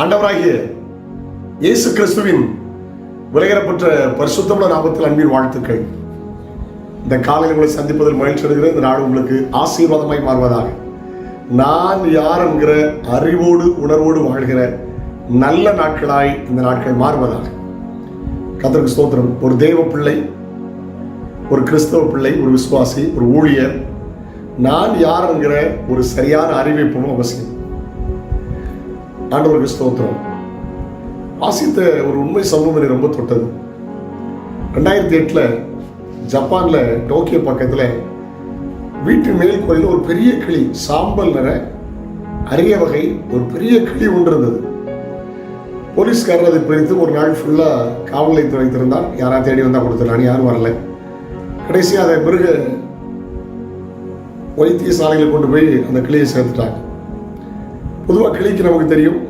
ஆண்டவராகிய இயேசு கிறிஸ்துவின் விலையேறப்பட்ட பரிசுத்தமுள்ள நாமத்தில் அன்பின் வாழ்த்துக்கள். இந்த காலையில் உங்களை சந்திப்பதில் மகிழ்ச்சி அடைகிறேன். இந்த நாடு உங்களுக்கு ஆசீர்வாதமாய் மாறுவதாக. நான் யார் என்கிற அறிவோடு உணர்வோடு வாழ்கிற நல்ல நாட்களாய் இந்த நாட்கள் மாறுவதாக. கத்தருக்கு ஸ்தோத்திரம். ஒரு தெய்வ பிள்ளை ஒரு கிறிஸ்தவ பிள்ளை ஒரு விசுவாசி ஒரு ஊழியர். நான் யார் என்கிற ஒரு சரியான அறிவிப்பும் அவசியம். ஆண்டவருக்கு ஸ்தோத்திரம். வாசித்த ஒரு உண்மை சம்பவம் என்னை ரொம்ப தொட்டது. ரெண்டாயிரத்தி எட்டில் ஜப்பானில் டோக்கியோ பக்கத்தில் வீட்டு மேல் கோயிலில் ஒரு பெரிய கிளி சாம்பல் நிற அரிய வகை ஒரு பெரிய கிளி ஒன்று இருந்தது. போலீஸ்காரர் அதை பிரித்து ஒரு நாள் ஃபுல்லாக காவல் நிலையத்தில் வைத்திருந்தார் யாராவது தேடி வந்தால் கொடுத்துடலான்னு யாரும் வரல. கடைசியாக அதை பிறகு வைத்திய சாலைகளை கொண்டு போய் அந்த கிளியை சேர்த்துட்டாங்க. பொதுவாக கிளிக்கு நமக்கு தெரியும்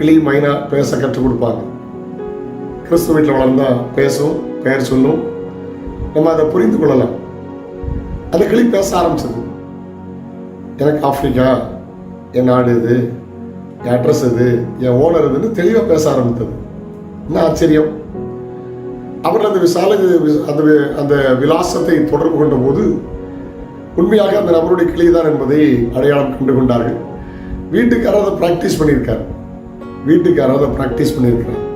கிளி மைனா பேச கற்றுக் கொடுப்பாங்க. கிறிஸ்துவ வீட்டில் வளர்ந்தா பேசும் பெயர் சொல்லும் நம்ம அதை புரிந்து கொள்ளலாம். அந்த கிளி பேச ஆரம்பிச்சது. எனக்கு ஆப்பிரிக்கா என் நாடு இது என் அட்ரஸ் இது என் ஓனர் இதுன்னு தெளிவாக பேச ஆரம்பித்தது. என்ன ஆச்சரியம். அப்புறம் அந்த விசால அந்த அந்த விலாசத்தை தொடர்பு கொண்ட போது உண்மையாக அந்த நபருடைய கிளிதான் என்பதை அடையாளம் கண்டு கொண்டார்கள். வீட்டுக்காரர் அதை ப்ராக்டிஸ் பண்ணியிருக்கார். வீட்டுக்கு யாராவது ப்ராக்டிஸ் பண்ணியிருக்கிறார்.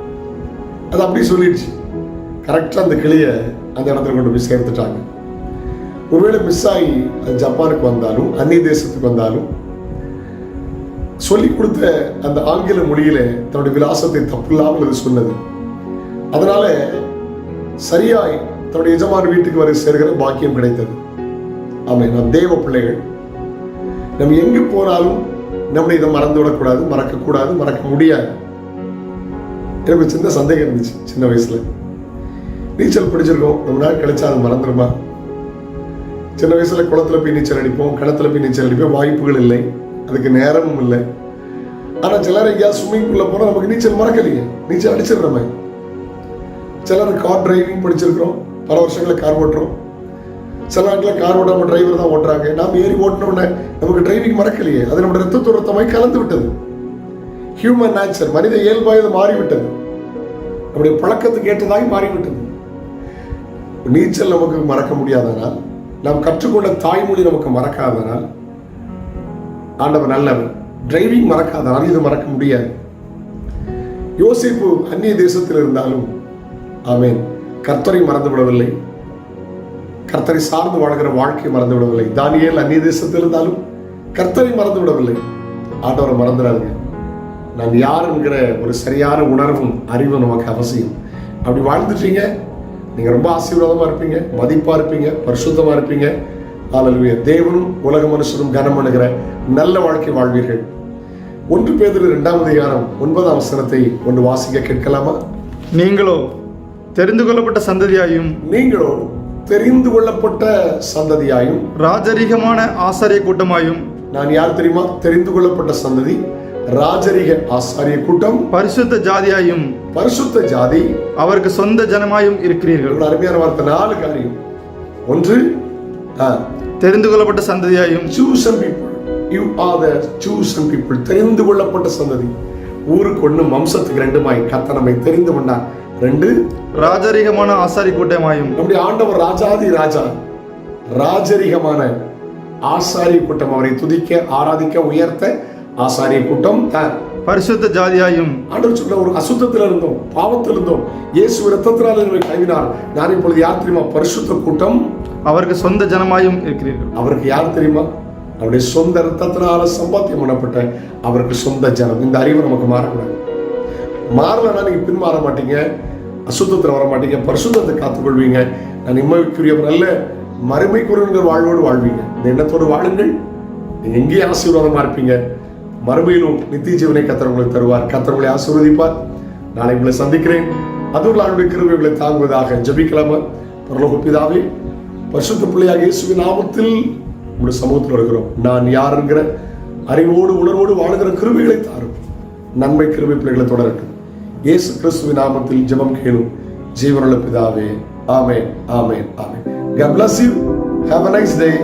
அது அப்படியே சொல்லிடுச்சு. கரெக்டாக அந்த கிளியை அந்த இடத்துல கொண்டு போய் சேர்த்துட்டாங்க. ஒருவேளை மிஸ் ஆகி அது ஜப்பானுக்கு வந்தாலும் அந்நிய தேசத்துக்கு வந்தாலும் சொல்லிக் கொடுத்த அந்த ஆங்கில மொழியில தன்னுடைய விலாசத்தை தப்பில்லாமல் அது சொன்னது. அதனால சரியாய் தன்னுடைய எஜமான வீட்டுக்கு வரை சேர்கிற பாக்கியம் கிடைத்தது. ஆமை நாம் தேவ பிள்ளைகள். நம்ம எங்கு போனாலும் நம்மளை இதை மறந்து விடக்கூடாது மறக்கக்கூடாது மறக்க முடியாது. எனக்கு சின்ன சந்தேகம் இருந்துச்சு சின்ன வயசுல. நீச்சல் பிடிச்சிருக்கோம் ரொம்ப நாள் கழிச்சா அது மறந்துடுமா? சின்ன வயசுல குளத்துல போய் நீச்சல் அடிப்போம் கிணத்துல போய் நீச்சல் அடிப்போம் வாய்ப்புகள் இல்லை. அதுக்கு நேரமும் இல்லை. ஆனால் சிலர் எங்கேயாவது ஸ்விம்மிங் பூலில் போனால் நமக்கு நீச்சல் மறக்கலையே. நீச்சல் அடிச்சிடுறோமே. சிலர் கார் டிரைவிங் படிச்சிருக்கிறோம் பல வருஷங்களை கார் ஓட்டுறோம். சில நாட்டில் கார் நம்ம டிரைவர் தான் ஓட்டுறாங்க. நாம் ஏறி ஓட்டினோடனே நமக்கு டிரைவிங் மறக்கலையே. அது நம்ம ரத்தத்து ரத்தமாய் கலந்து விட்டது. ஹியூமன் நேச்சர் மனித இயல்பாய் அது மாறிவிட்டது. நம்முடைய பழக்கத்துக்கு ஏற்றதாகி மாறிவிட்டது. நீச்சல் நமக்கு மறக்க முடியாதனால் நாம் கற்றுக்கொண்ட தாய்மொழி நமக்கு மறக்காதனால் ஆண்டவர் நல்லவர். டிரைவிங் மறக்காதனால் இது மறக்க முடியாது. யோசிப்பு அந்நிய தேசத்தில் இருந்தாலும் ஆமேன். கர்த்தரை மறந்து விடவில்லை. கர்த்தரை சார்ந்து வாழ்கிற வாழ்க்கை மறந்து விடவில்லை தானியேல் அந்நிய தேசத்தில் இருந்தாலும் கர்த்தரை மறந்து விடவில்லை ஆண்டவரை மறந்துடாதுங்க நான் யார் என்கிற ஒரு சரியான உணர்வும் அறிவும் நமக்கு அவசியம். அப்படி வாழ்ந்துட்டீங்க. நீங்க ரொம்ப ஆசீர்வாதமா இருப்பீங்க மதிப்பா இருப்பீங்க பரிசுத்தமா இருப்பீங்க. ஹalleluya தேவனும் உலக மனுஷனும் கனம் பண்ணுகிற நல்ல வாழ்க்கை வாழ்வீர்கள். ஒன்று பேதில் இரண்டாம் அதிகாரம் ஒன்பதாம் வசனத்தை ஒன்று வாசிக்க கேட்கலாமா? நீங்களோ தெரிந்து கொள்ளப்பட்ட சந்ததியாயும் நீங்களோ தெரிந்து கொள்ளப்பட்ட சந்ததியாயும் ராஜரீகமான ஆசாரிய கூட்டமாயும் நான் யார் தெரியுமா? தெரிந்து கொள்ளப்பட்ட சந்ததி ராஜரிக ஆசாரிய கூட்டம். பரிசுத்த ஜாதியாயும் பரிசுத்த ஜாதி. அவருக்கு சொந்த ஜனமாயும் இருக்கிறீர்கள். அருமையான வார்த்தை நாலு காரியம். ஒன்று தெரிந்து கொள்ளப்பட்ட சந்ததியாயும் chosen people you are the chosen people தெரிந்து கொள்ளப்பட்ட சந்ததி. ஊருக்கு ஒண்ணு வம்சத்துக்கு ரெண்டுமாய் கத்த நம்மை தெரிந்து கொண்டார். ரெண்டு ராஜரீகமான ஆசாரிய கூட்டமாயும். நம்முடைய ஆண்டவர் ராஜாதி ராஜா ராஜரிகமான ஆசாரிய கூட்டம் அவரை துதிக்க ஆராதிக்க உயர்த்த ஆசாரிய கூட்டம். பரிசுத்த ஜாதியாயும். ஆண்டவர் சொல்ற ஒரு அசுத்தத்தில் இருந்தோம் பாவத்தில் இருந்தோம் இயேசு ரத்தத்தினால் என்னை கழுவினார். நான் இப்பொழுது யார் தெரியுமா? பரிசுத்த கூட்டம். அவருக்கு சொந்த ஜனமாயும் இருக்கிறீர்கள். அவருக்கு யார் தெரியுமா? அவருடைய சொந்த ரத்தத்தினால சம்பாத்தியம் பண்ணப்பட்ட அவருக்கு சொந்த ஜனம். இந்த அறிவு நமக்கு மாறக்கூடாது. மாறலன்னா நீங்கள் பின்மாற மாட்டீங்க. அசுத்தத்தில் வர மாட்டீங்க. பரிசுத்தத்தை காத்துக்கொள்வீங்க. நான் நிம்மதிக்குரியவர் அல்ல மறுமைக்குரியவங்க வாழ்வோடு வாழ்வீங்க. இந்த எண்ணத்தோடு வாழுங்கள். நீங்கள் எங்கேயும் ஆசீர்வாதமாக இருப்பீங்க? மறுமையிலும் நித்திய ஜீவனை கத்தர் தருவார். கத்தர் ஆசீர்வதிப்பார். நாளை உங்களை சந்திக்கிறேன். அதுவும் அவருடைய கிருபைகளை தாங்குவதாக ஜபிக்கலாமா. பரலோக பிதாவே பரிசுத்த பிள்ளையாக இயேசுவின் நாமத்தில் உங்களுடைய சமூகத்தில் இருக்கிறோம் நான் யாருங்கிற அறிவோடு உணர்வோடு வாழுகிற கிருமிகளை தாரும். நன்மை கிருமி பிள்ளைகளை தொடரட்டும். இயேசு கிறிஸ்துவின் நாமத்தில் ஜெபம் கேளும் ஜீவனுள்ள பிதாவே ஆமேன் ஆமேன் ஆமேன் God bless you. Have a nice day.